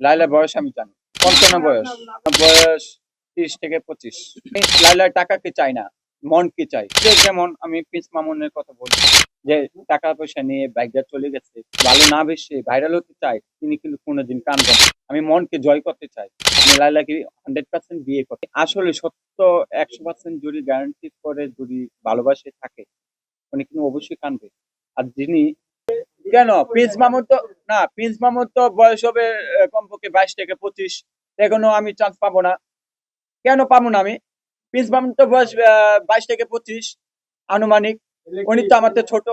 লাইলার বয়স আমি জানি। পঞ্চান্ন বয়স। বয়স তিরিশ থেকে পঁচিশ। লাইলার টাকাকে চাই না? মনকে চাই? যে যেমন আমি পিস মামুনের কথা বলছি যে টাকা পয়সা নিয়ে বাইকটা চলে গেছে ভালো না বেশি ভাইরাল হতে চাই তিনি কিন্তু কোনোদিন কানবেন। আমি মনকে জয় করতে চাই। আমি লাইলাকে হান্ড্রেড পার্সেন্ট বিয়ে করতে আসলে সত্য একশো পার্সেন্ট যদি গ্যারান্টি করে যদি ভালোবাসে থাকে উনি কিন্তু অবশ্যই কানবে। আর যিনি কেন? প্রিন্স মামুন তো না প্রিন্স মামুন তো বয়স হবে কমপক্ষে বাইশ থেকে পঁচিশ। এখনও আমি চান্স পাবো না। কেন পাবো না আমি? প্রিন্স মামুন তো বয়স বাইশ থেকে পঁচিশ আনুমানিক। উনি তো আমার তো ছোট।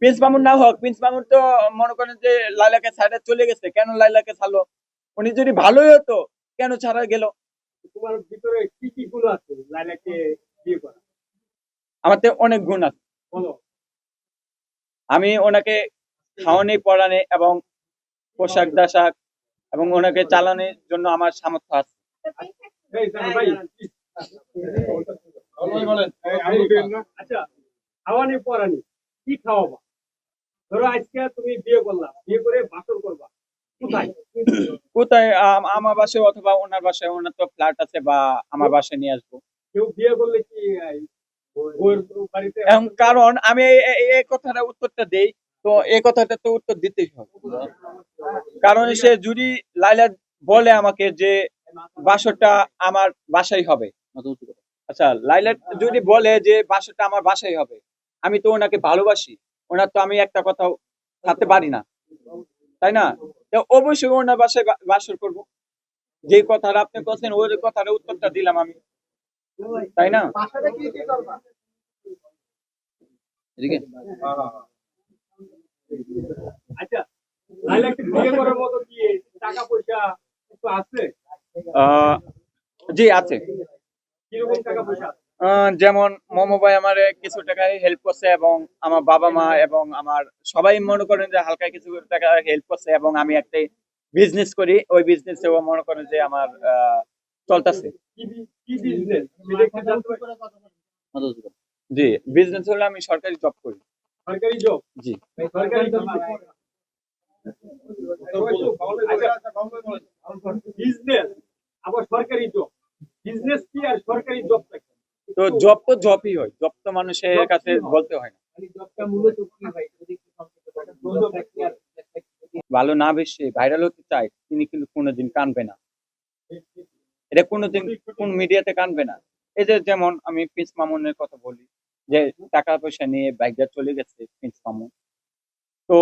প্রিন্স মামুন না হোক প্রিন্স মামুন তো মনে করেন যে লাইলাকে ছাড়া চলে গেছে। কেন লাইলাকে ছাড়লো? উনি যদি ভালোই হতো কেন ছাড়া গেল? তোমার ভিতরে কি কি গুণ আছে লাইলাকে বিয়ে করা আমার তো অনেক গুণ আছে। বলো। আমি ওনাকে খাওয়ানি পড়ানি এবং পোশাক দাশাক এবং ওনাকে চালানোর জন্য আমার সামর্থ্য আছে। এই জানো ভাই। আচ্ছা খাওয়ানি পরানি কি খাওয়াবা? ধরো আজকে তুমি বিয়ে করলা বিয়ে করে বাসর করবা কোথায়? কোথায়? আম- আমার বাসায় অথবা ওনার বাসায় ওনার তো ফ্ল্যাট আছে বা আমার বাসায় নিয়ে আসব। কেউ বিয়ে করলে কি কারণ আমি এই- কথাটা উত্তরটা দেই তো এই কথাটা তো উত্তর দিতেই হবে। কারণ সে যদি লাইলা বলে আমাকে যে বাসরটা আমার বাসাই হবে। আচ্ছা লাইলা যদি বলে যে বাসরটা আমার বাসাই হবে আমি তো ওনাকে ভালোবাসি ওনার তো আমি একটা কথাও থাকতে পারি না। তাই না? তো অবশ্যই ওনার বাসায় বাসর করব। যে কথাটা আপনি বলছেন ওই কথাটা উত্তরটা দিলাম আমি। তাই না? এদিকে। আচ্ছা লাইলাকে বিয়ে করার মতো কি টাকা পয়সা আছে? আহ, জি আছে। যেমন মোমো ভাই আমার কিছু টাকা হেল্প করছে এবং আমার বাবা মা এবং আমার সবাই মনে করেন যে হালকা কিছু টাকা হেল্প করছে এবং আমি একটা বিজনেস করি। ওই বিজনেসেও মনে করেন যে আমার আহ, চলতেছে? জি বিজনেস হলে আমি সরকারি জব করি। সরকারি জব জি। সরকারি জব বিজনেস আবার সরকারি জব বিজনেস কি আর সরকারি জব তো জব তো জবই হয় জব তো মানুষের কাছে বলতে হয় না। ভালো না বেশি ভাইরাল হতে চায় তিনি কিন্তু কোনোদিন কানবে না। এটা কোনোদিন কোন মিডিয়াতে কানবে না। এই যে যেমন আমি প্রিন্স মামুনের কথা বলি যে টাকা পয়সা নিয়ে বাইকটা চলে গেছে প্রিন্স মামুন তো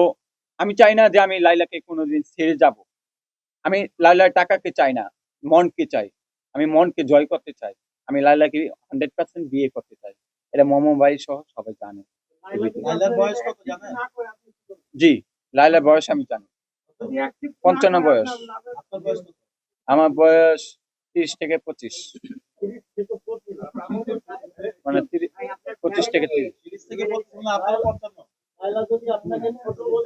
আমি চাই না যে আমি লাইলাকে কোনোদিন ছেড়ে যাব। আমি লাইলার টাকাকে চাই না মনকে চাই। আমি মনকে জয় করতে চাই। আমি লাইলাকে হান্ড্রেড পার্সেন্ট বিয়ে করতে চাই। এটা মোমো ভাই সহ সবাই জানে? জি লাইলার বয়স আমি জানি। পঞ্চান্ন বয়স? আমার বয়স তিরিশ থেকে পঁচিশ। মানে পঁচিশ থেকে তিরিশ।